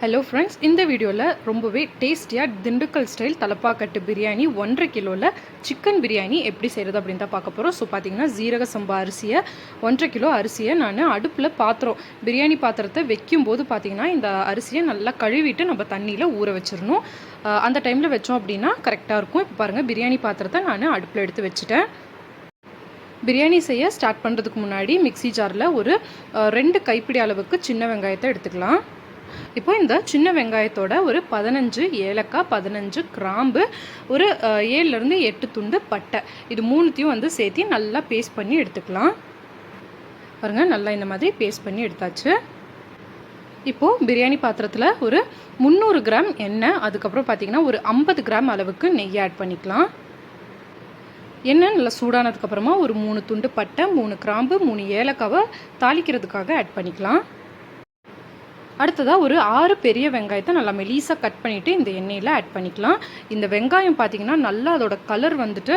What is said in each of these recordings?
Hello friends இந்த வீடியோவில் ரொம்பவே டேஸ்டியாக திண்டுக்கல் ஸ்டைல் தலப்பாக்கட்டு பிரியாணி ஒன்றரை கிலோவில் சிக்கன் பிரியாணி எப்படி செய்கிறது அப்படின்னு தான் பார்க்க போகிறோம் ஸோ பார்த்தீங்கன்னா ஜீரக சம்பா அரிசியை ஒன்றரை கிலோ அரிசியை நான் அடுப்பில் பாத்திரம் பிரியாணி பாத்திரத்தை வைக்கும்போது பார்த்தீங்கன்னா இந்த அரிசியை நல்லா கழுவிட்டு நம்ம தண்ணியில் ஊற வச்சிடணும் அந்த டைமில் வச்சோம் அப்படின்னா கரெக்டாக இருக்கும். இப்போ பாருங்கள் பிரியாணி பாத்திரத்தை நான் அடுப்பில் எடுத்து வச்சுட்டேன். பிரியாணி செய்ய ஸ்டார்ட் பண்ணுறதுக்கு முன்னாடி மிக்ஸி ஜாரில் ஒரு ரெண்டு கைப்பிடி அளவுக்கு சின்ன வெங்காயத்தை எடுத்துக்கலாம். இப்போ இந்த சின்ன வெங்காயத்தோட ஒரு பதினஞ்சு ஏலக்காய் பதினஞ்சு கிராம்பு ஒரு ஏழுலேருந்து எட்டு துண்டு பட்டை. இது மூணுத்தையும் வந்து சேர்த்து நல்லா பேஸ்ட் பண்ணி எடுத்துக்கலாம். பாருங்க நல்லா இந்த மாதிரி பேஸ்ட் பண்ணி எடுத்தாச்சு. இப்போது பிரியாணி பாத்திரத்தில் ஒரு முந்நூறு கிராம் எண்ணெய் அதுக்கப்புறம் பார்த்தீங்கன்னா ஒரு ஐம்பது கிராம் அளவுக்கு நெய் ஆட் பண்ணிக்கலாம். எண்ணெய் நல்லா சூடானதுக்கப்புறமா ஒரு மூணு துண்டு பட்டை மூணு கிராம்பு மூணு ஏலக்காவை தாளிக்கிறதுக்காக ஆட் பண்ணிக்கலாம். அடுத்ததாக ஒரு ஆறு பெரிய வெங்காயத்தை நல்லா மெலீஸாக கட் பண்ணிவிட்டு இந்த எண்ணெயில் ஆட் பண்ணிக்கலாம். இந்த வெங்காயம் பார்த்தீங்கன்னா நல்லா அதோட கலர் வந்துட்டு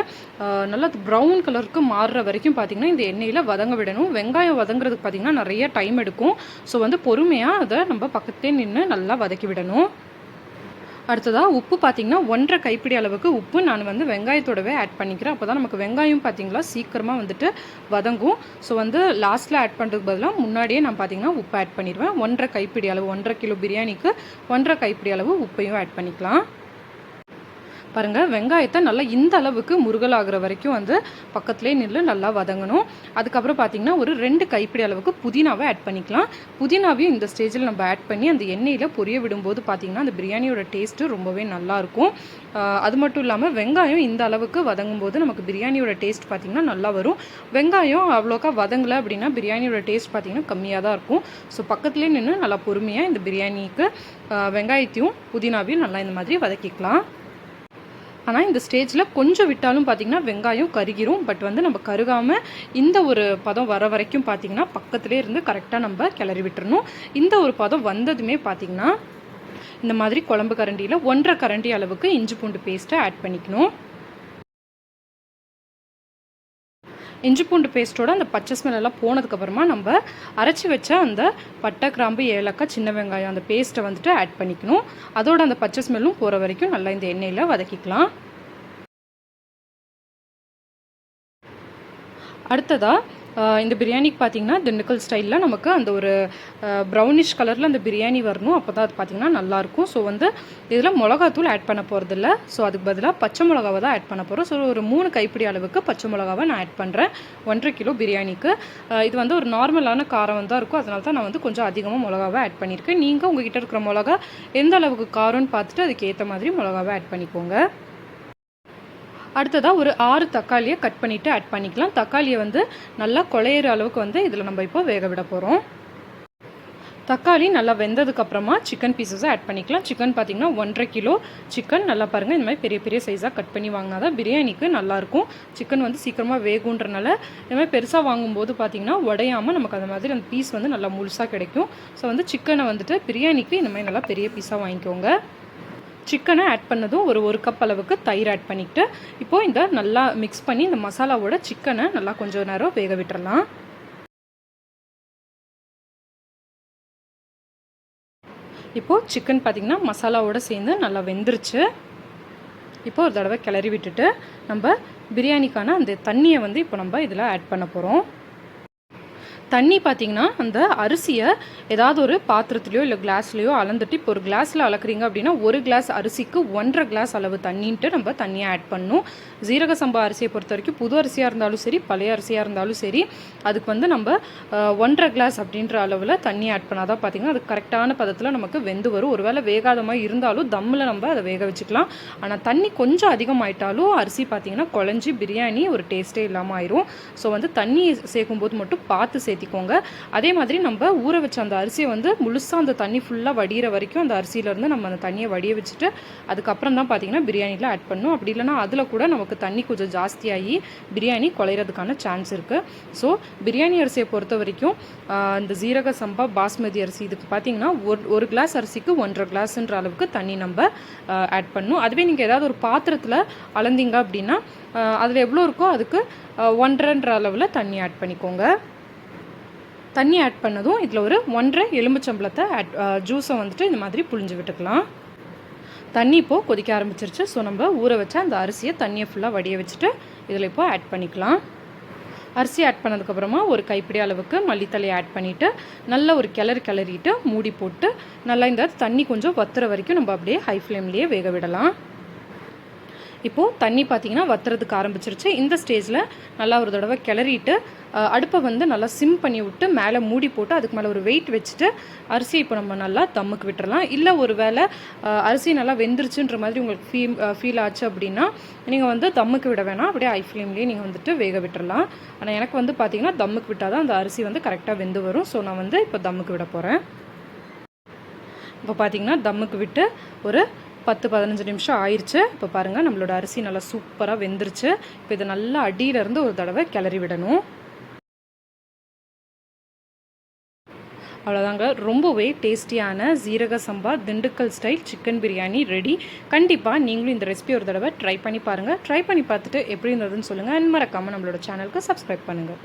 நல்லா ப்ரௌன் கலருக்கு மாறுற வரைக்கும் பார்த்தீங்கன்னா இந்த எண்ணெயில் வதங்க விடணும். வெங்காயம் வதங்குறதுக்கு பார்த்திங்கன்னா நிறைய டைம் எடுக்கும். ஸோ வந்து பொறுமையாக அதை நம்ம பக்கத்தே நின்று நல்லா வதக்கி விடணும். அடுத்ததாக உப்பு பார்த்தீங்கன்னா ஒன்றரை கைப்பிடி அளவுக்கு உப்பு நான் வந்து வெங்காயத்தோடவே ஆட் பண்ணிக்கிறேன். அப்போ தான் நமக்கு வெங்காயம் பார்த்திங்களா சீக்கிரமாக வந்துட்டு வதங்கும். ஸோ வந்து லாஸ்ட்டில் ஆட் பண்ணுறதுக்கு பதிலாக முன்னாடியே நான் பார்த்தீங்கன்னா உப்பு ஆட் பண்ணிடுவேன். ஒன்றரை கைப்பிடி அளவு ஒன்றரை கிலோ பிரியாணிக்கு ஒன்றரை கைப்பிடி அளவு உப்பையும் ஆட் பண்ணிக்கலாம். பாருங்கள் வெங்காயத்தை நல்லா இந்த அளவுக்கு முருகலாகிற வரைக்கும் வந்து பக்கத்துலேயே நின்று நல்லா வதங்கணும். அதுக்கப்புறம் பார்த்திங்கன்னா ஒரு ரெண்டு கைப்பிடி அளவுக்கு புதினாவை ஆட் பண்ணிக்கலாம். புதினாவையும் இந்த ஸ்டேஜில் நம்ம ஆட் பண்ணி அந்த எண்ணெயில் பொரிய விடும்போது பார்த்தீங்கன்னா அந்த பிரியாணியோட டேஸ்ட்டு ரொம்பவே நல்லாயிருக்கும் அது மட்டும் இல்லாமல் வெங்காயம் இந்த அளவுக்கு வதங்கும் போது நமக்கு பிரியாணியோட டேஸ்ட் பார்த்திங்கன்னா நல்லா வரும். வெங்காயம் அவ்வளோக்கா வதங்கலை அப்படின்னா பிரியாணியோட டேஸ்ட் பார்த்திங்கன்னா கம்மியாக தான் இருக்கும். ஸோ பக்கத்துலேயே நின்று நல்லா பொறுமையாக இந்த பிரியாணிக்கு வெங்காயத்தையும் புதினாவையும் நல்லா இந்த மாதிரி வதக்கிக்கலாம். ஆனால் இந்த ஸ்டேஜில் கொஞ்சம் விட்டாலும் பார்த்தீங்கன்னா வெங்காயம் கருகிரும். பட் வந்து நம்ம கருகாமல் இந்த ஒரு பதம் வர வரைக்கும் பார்த்தீங்கன்னா பக்கத்துலேயே இருந்து கரெக்டாக நம்ம கிளறி விட்டுறணும். இந்த ஒரு பதம் வந்ததுமே பார்த்தீங்கன்னா இந்த மாதிரி குழம்பு கரண்டியில் ஒன்றரை கரண்டி அளவுக்கு இஞ்சி பூண்டு பேஸ்ட்டை ஆட் பண்ணிக்கணும். இஞ்சி பூண்டு பேஸ்ட்டோட அந்த பச்சை ஸ்மெல் எல்லாம் போனதுக்கப்புறமா நம்ம அரைச்சி வச்ச அந்த பட்டை கிராம்பு ஏலக்காய் சின்ன வெங்காயம் அந்த பேஸ்ட்டை வந்துட்டு ஆட் பண்ணிக்கணும். அதோட அந்த பச்சை ஸ்மெல்லும் போகிற வரைக்கும் நல்லா இந்த எண்ணெயில் வதக்கிக்கலாம். அடுத்ததாக இந்த பிரியாணிக்கு பார்த்தீங்கன்னா திண்டுக்கல் ஸ்டைலில் நமக்கு அந்த ஒரு ப்ரௌனிஷ் கலரில் அந்த பிரியாணி வரணும். அப்போ தான் அது பார்த்தீங்கன்னா நல்லாயிருக்கும் ஸோ வந்து இதில் மிளகாத்தூள் ஆட் பண்ண போகிறதில்ல ஸோ அதுக்கு பதிலாக பச்சை மிளகாவை தான் ஆட் பண்ண போகிறோம் ஸோ ஒரு மூணு கைப்பிடி அளவுக்கு பச்சை மிளகாவை நான் ஆட் பண்ணுறேன் ஒன்றரை கிலோ பிரியாணிக்கு. இது வந்து ஒரு நார்மலான காரம் தான் இருக்கும். அதனால தான் நான் வந்து கொஞ்சம் அதிகமாக மிளகாவை ஆட் பண்ணியிருக்கேன். நீங்கள் உங்ககிட்ட இருக்கிற மிளகா எந்த அளவுக்கு காரம்னு பார்த்துட்டு அதுக்கு ஏற்ற மாதிரி மிளகாவை ஆட் பண்ணிக்கோங்க. அடுத்ததாக ஒரு ஆறு தக்காளியை கட் பண்ணிவிட்டு ஆட் பண்ணிக்கலாம். தக்காளியை வந்து நல்லா குழையிற அளவுக்கு வந்து இதில் நம்ம இப்போ வேக விட போகிறோம் தக்காளி நல்லா வெந்ததுக்கப்புறமா சிக்கன் பீசஸை ஆட் பண்ணிக்கலாம். சிக்கன் பார்த்தீங்கன்னா ஒன்றரை கிலோ சிக்கன் நல்லா பாருங்கள் இந்த மாதிரி பெரிய பெரிய சைஸாக கட் பண்ணி வாங்கினா தான் பிரியாணிக்கு நல்லாயிருக்கும் சிக்கன் வந்து சீக்கிரமாக வேகுன்றனால இந்த மாதிரி பெருசாக வாங்கும்போது பார்த்திங்கன்னா உடையாமல் நமக்கு அந்த மாதிரி அந்த பீஸ் வந்து நல்லா முழுசாக கிடைக்கும். ஸோ வந்து சிக்கனை வந்துட்டு பிரியாணிக்கு இந்த மாதிரி நல்லா பெரிய பீஸாக வாங்கிக்கோங்க. சிக்கனை ஆட் பண்ணதும் ஒரு ஒரு கப் அளவுக்கு தயிர் ஆட் பண்ணிக்கிட்டு இப்போது இந்த நல்லா மிக்ஸ் பண்ணி இந்த மசாலாவோட சிக்கனை நல்லா கொஞ்சம் நேரம் வேக விட்டுறலாம். இப்போது சிக்கன் பார்த்திங்கன்னா மசாலாவோட சேர்ந்து நல்லா வெந்துருச்சு. இப்போ ஒரு தடவை கிளறி விட்டுட்டு நம்ம பிரியாணிக்கான அந்த தண்ணியை வந்து இப்போ நம்ம இதில் ஆட் பண்ண போகிறோம் தண்ணி பார்த்தீங்கன்னா அந்த அரிசியை ஏதாவது ஒரு பாத்திரத்துலையோ இல்லை கிளாஸ்லையோ அளந்துட்டு இப்போ ஒரு கிளாஸில் அளக்குறீங்க அப்படின்னா ஒரு கிளாஸ் அரிசிக்கு ஒன்றரை கிளாஸ் அளவு தண்ணின்ட்டு நம்ம தண்ணியை ஆட் பண்ணும் ஜீரக சம்பா அரிசியை பொறுத்த வரைக்கும் புது அரிசியாக இருந்தாலும் சரி பழைய அரிசியாக இருந்தாலும் சரி அதுக்கு வந்து நம்ம ஒன்றரை கிளாஸ் அப்படின்ற அளவில் தண்ணி ஆட் பண்ணால் தான் பார்த்தீங்கன்னா அது கரெக்டான பதத்தில் நமக்கு வெந்து வரும். ஒருவேளை வேகாதமாக இருந்தாலும் தம்மில் நம்ம அதை வேக வச்சுக்கலாம். ஆனால் தண்ணி கொஞ்சம் அதிகமாயிட்டாலும் அரிசி பார்த்தீங்கன்னா குழஞ்சி பிரியாணி ஒரு டேஸ்ட்டே இல்லாமல் ஆயிரும். ஸோ வந்து தண்ணி சேர்க்கும்போது மட்டும் பார்த்து சேர்த்திக்கோங்க அதே மாதிரி நம்ம ஊற வச்ச அந்த அரிசியை வந்து முழுசாக அந்த தண்ணி ஃபுல்லாக வடிகிற வரைக்கும் அந்த அரிசியிலேருந்து நம்ம அந்த தண்ணியை வடிய வச்சுட்டு அதுக்கப்புறம் தான் பார்த்தீங்கன்னா பிரியாணியில் ஆட் பண்ணணும் அப்படி இல்லைன்னா அதில் கூட நமக்கு தண்ணி கொஞ்சம் ஜாஸ்தியாகி பிரியாணி குலையிறதுக்கான சான்ஸ் இருக்குது ஸோ பிரியாணி அரிசியை பொறுத்த வரைக்கும் இந்த ஜீரக சம்பா பாஸ்மதி அரிசி இதுக்கு பார்த்தீங்கன்னா ஒரு ஒரு கிளாஸ் அரிசிக்கு ஒன்றரை கிளாஸ்ன்ற அளவுக்கு தண்ணி நம்ம ஆட் பண்ணணும் அதுவே நீங்கள் ஏதாவது ஒரு பாத்திரத்தில் அளந்தீங்க அப்படின்னா அதில் எவ்வளோ இருக்கோ அதுக்கு ஒன்றரைன்ற அளவில் தண்ணி ஆட் பண்ணிக்கோங்க. தண்ணி ஆட் பண்ணதும் இதில் ஒரு ஒன்றரை எலும்புச்சம்பளத்தை ஆட் ஜூஸை வந்துட்டு இந்த மாதிரி புழிஞ்சு விட்டுக்கலாம். தண்ணி இப்போது கொதிக்க ஆரம்பிச்சிருச்சு. ஸோ நம்ம ஊற வச்ச அந்த அரிசியை தண்ணியை ஃபுல்லாக வடிய வச்சுட்டு இதில் இப்போ ஆட் பண்ணிக்கலாம். அரிசி ஆட் பண்ணதுக்கப்புறமா ஒரு கைப்பிடி அளவுக்கு மல்லித்தலையை ஆட் பண்ணிவிட்டு நல்ல ஒரு கிளறி கிளறிட்டு மூடி போட்டு நல்லா இந்த தண்ணி கொஞ்சம் வத்துற வரைக்கும் நம்ம அப்படியே ஹை ஃப்ளேம்லேயே வேக விடலாம். இப்போது தண்ணி பார்த்தீங்கன்னா வத்துறதுக்கு ஆரம்பிச்சிருச்சு. இந்த ஸ்டேஜில் நல்லா ஒரு தடவை கிளறிட்டு அடுப்பை வந்து நல்லா சிம் பண்ணி விட்டு மேலே மூடி போட்டு அதுக்கு மேலே ஒரு வெயிட் வச்சுட்டு அரிசியை இப்போ நம்ம நல்லா தம்முக்கு விட்டுறலாம். இல்லை ஒரு வேளை அரிசி நல்லா வெந்துருச்சுன்ற மாதிரி உங்களுக்கு ஃபீல் ஃபீல் ஆச்சு அப்படின்னா நீங்கள் வந்து தம்முக்கு விட வேணாம். அப்படியே ஐ ஃப்ளேம்லேயே நீங்கள் வந்துட்டு வேக விட்டுறலாம். ஆனால் எனக்கு வந்து பார்த்தீங்கன்னா தம்முக்கு விட்டால் தான் அந்த அரிசி வந்து கரெக்டாக வெந்து வரும். ஸோ நான் வந்து இப்போ தம்முக்கு விட போகிறேன் இப்போ பார்த்தீங்கன்னா தம்முக்கு விட்டு ஒரு பத்து பதினஞ்சு நிமிஷம் ஆயிடுச்சு இப்போ பாருங்கள் நம்மளோட அரிசி நல்லா சூப்பராக வெந்துருச்சு. இப்போ இதை நல்லா அடியிலேருந்து ஒரு தடவை கிளறி விடணும். அவ்வளோதாங்க ரொம்பவே டேஸ்டியான Jeeraga Samba Dindigul style chicken biryani ready கண்டிப்பாக நீங்களும் இந்த ரெசிபி ஒரு தடவை ட்ரை பண்ணி பாருங்கள் ட்ரை பண்ணி பார்த்துட்டு எப்படி இருந்ததுன்னு சொல்லுங்கள் அண்ட் மறக்காமல் நம்மளோட சேனலுக்கு சப்ஸ்கிரைப் பண்ணுங்கள்